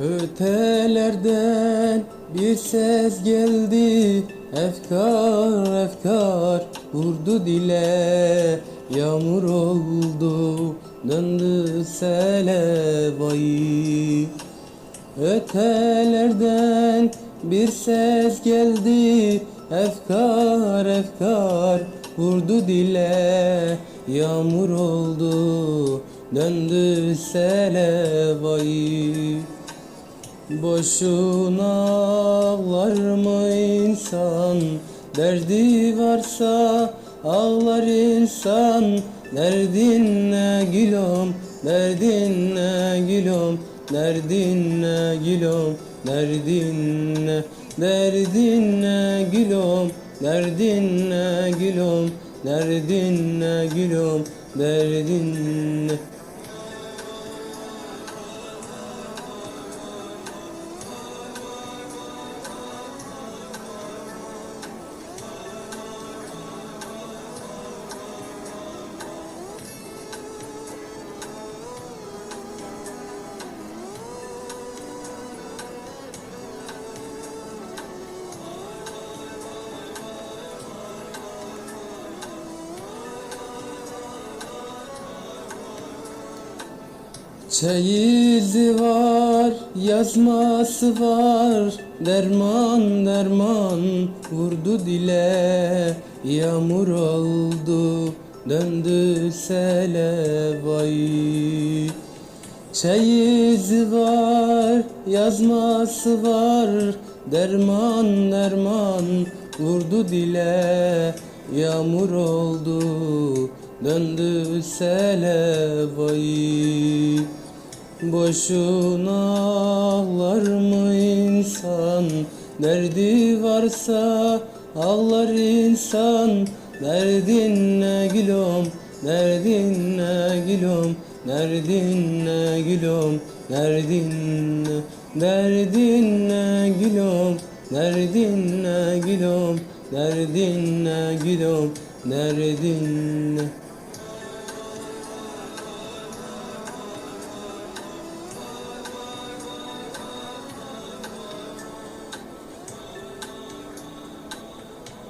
Ötelerden bir ses geldi. Efkar efkar vurdu dile. Yağmur oldu döndü sele vay. Ötelerden bir ses geldi. Efkar efkar vurdu dile. Yağmur oldu döndü sele vay Boşuna ağlar mı insan. Derdi varsa ağlar insan. Derdin ne gülüm Derdin ne gülüm Derdin ne gülüm Derdin ne Derdin ne gülüm Derdin ne gülüm Derdin ne gülüm Derdin ne Çeyizi var, yazması var. Derman derman vurdu dile. Yağmur oldu döndü sele vay. Çeyizi var, yazması var. Derman derman vurdu dile. Yağmur oldu döndü sele vay. Boşuna ağlar mı insan? Derdi varsa ağlar insan. Derdin ne gülüm Derdin ne gülüm Derdin ne gülüm Derdin ne Derdin ne gülüm Derdin ne gülüm Derdin ne gülüm Derdin ne